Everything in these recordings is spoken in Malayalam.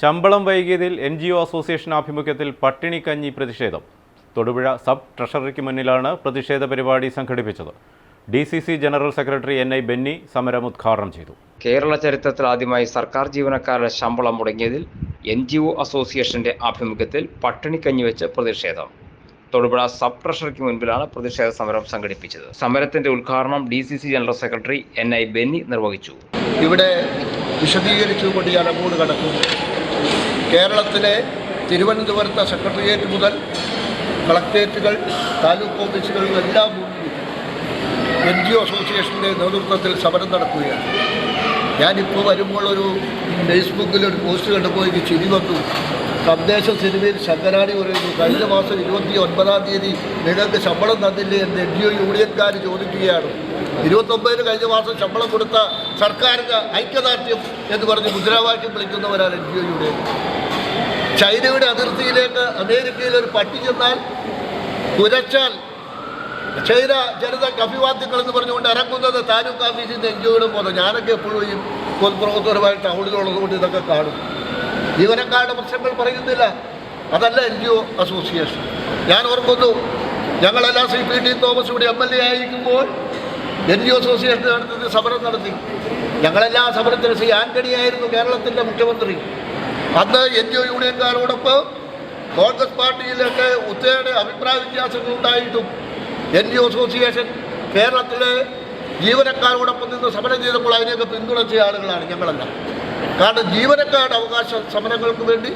ശമ്പളം വൈകിയതിൽ എൻ ജി ഒ അസോസിയേഷൻ ആഭിമുഖ്യത്തിൽ പട്ടിണിക്കഞ്ഞി പ്രതിഷേധം. തൊടുപുഴ സബ് ട്രഷറിക്ക് മുന്നിലാണ് പ്രതിഷേധ പരിപാടി സംഘടിപ്പിച്ചത്. D C C general secretary N I Benny സമരം ഉദ്ഘാടനം ചെയ്തു. കേരള ചരിത്രത്തിൽ ആദ്യമായി സർക്കാർ ജീവനക്കാരുടെ ശമ്പളം മുടങ്ങിയതിൽ എൻ ജി ഒ അസോസിയേഷന്റെ ആഭിമുഖ്യത്തിൽ പട്ടിണിക്കഞ്ഞി വെച്ച് പ്രതിഷേധം. തൊടുപുഴ സബ് ട്രഷറിക്ക് മുൻപിലാണ് പ്രതിഷേധ സമരം സംഘടിപ്പിച്ചത്. സമരത്തിന്റെ ഉദ്ഘാടനം D C C general secretary N I Benny നിർവഹിച്ചു. ഇവിടെ വിശദീകരിച്ചുകൊണ്ട് ഞാൻ അങ്ങോട്ട് കടക്കും. കേരളത്തിലെ തിരുവനന്തപുരത്തെ സെക്രട്ടേറിയറ്റ് മുതൽ കളക്ടറേറ്റുകൾ താലൂക്ക് ഓഫീസുകൾ എല്ലാം എൻ ജി ഒ അസോസിയേഷന്റെ നേതൃത്വത്തിൽ സമരം നടക്കുകയാണ്. ഞാനിപ്പോൾ വരുമ്പോൾ ഒരു ഫേസ്ബുക്കിൽ ഒരു പോസ്റ്റ് കണ്ടപ്പോൾ എനിക്ക് ചിരി വന്നു. സന്ദേശ സിനിമയിൽ ശങ്കരാണി പറയുന്നു കഴിഞ്ഞ മാസം ഇരുപത്തി ഒൻപതാം തീയതി നിങ്ങൾക്ക് ശമ്പളം തന്നില്ലേ എന്ന് എൻ ഡി ഒ യൂണിയൻകാർ ചോദിക്കുകയാണ്. ഇരുപത്തൊമ്പതിന് കഴിഞ്ഞ മാസം ശമ്പളം കൊടുത്ത സർക്കാരിന് ഐക്യദാർഢ്യം എന്ന് പറഞ്ഞ് മുദ്രാവാക്യം വിളിക്കുന്നവരാണ് എൻ ഡി ഒ യൂണിയൻ. ചൈനയുടെ അതിർത്തിയിലേക്ക് അമേരിക്കയിൽ ഒരു പട്ടി ചെന്നാൽ കുരച്ചാൽ ചൈന ജനതയ്ക്ക് അഭിവാദ്യങ്ങൾ എന്ന് പറഞ്ഞുകൊണ്ട് ഇറങ്ങുന്നത് താലൂക്ക് ഓഫീസിന്റെ എൻ ജി ഒയുടെ പോലെ ഞാനൊക്കെ എപ്പോഴും ഈ പൊതുപ്രവർത്തകരുമായി ടൗണിലുള്ളതുകൊണ്ട് ഇതൊക്കെ കാണും. ജീവനക്കാരുടെ പ്രശ്നങ്ങൾ പറയുന്നില്ല. അതല്ല എൻ ജി ഒ അസോസിയേഷൻ. ഞാൻ ഓർക്കുന്നു ഞങ്ങളെല്ലാം ശ്രീ പി ടി തോമസ് ഇവിടെ എം എൽ എ ആയിരിക്കുമ്പോൾ എൻ ജി ഒ അസോസിയേഷൻ നടത്തി സമരം നടത്തി. ഞങ്ങളെല്ലാം സമരത്തിന് ശ്രീ ആന്റണിയായിരുന്നു കേരളത്തിന്റെ മുഖ്യമന്ത്രി. അന്ന് എൻ ജി ഒ യൂണിയൻകാരോടൊപ്പം കോൺഗ്രസ് പാർട്ടിയിലൊക്കെ ഒത്തിരി അഭിപ്രായ വ്യത്യാസങ്ങൾ ഉണ്ടായിട്ടും എൻ ജി ഒ അസോസിയേഷൻ കേരളത്തിലെ ജീവനക്കാരോടൊപ്പം നിന്ന് സമരം ചെയ്തപ്പോൾ അതിനെയൊക്കെ പിന്തുണച്ച ആളുകളാണ് ഞങ്ങളെല്ലാം. കാരണം ജീവനക്കാരുടെ അവകാശ സമരങ്ങൾക്ക് വേണ്ടി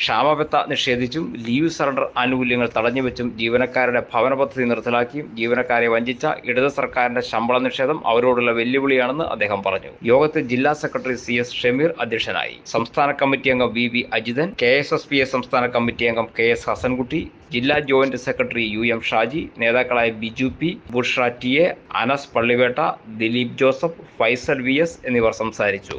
ക്ഷാമബത്ത നിഷേധിച്ചും ലീവ് സറണ്ടർ ആനുകൂല്യങ്ങൾ തടഞ്ഞുവെച്ചും ജീവനക്കാരുടെ ഭവന പദ്ധതി നിർത്തലാക്കിയും ജീവനക്കാരെ വഞ്ചിച്ച ഇടത് സർക്കാരിന്റെ ശമ്പള നിഷേധം അവരോടുള്ള വെല്ലുവിളിയാണെന്ന് അദ്ദേഹം പറഞ്ഞു. യോഗത്തിൽ ജില്ലാ സെക്രട്ടറി സി എസ് ഷമീർ അധ്യക്ഷനായി. സംസ്ഥാന കമ്മിറ്റി അംഗം V V Ajithan K S S P സംസ്ഥാന കമ്മിറ്റി അംഗം കെ എസ് ഹസൻകുട്ടി ജില്ലാ joint secretary U M Shaji നേതാക്കളായ Biju P Bushra T A Anas Pallivetta Dileep Joseph Faisal V S എന്നിവർ സംസാരിച്ചു.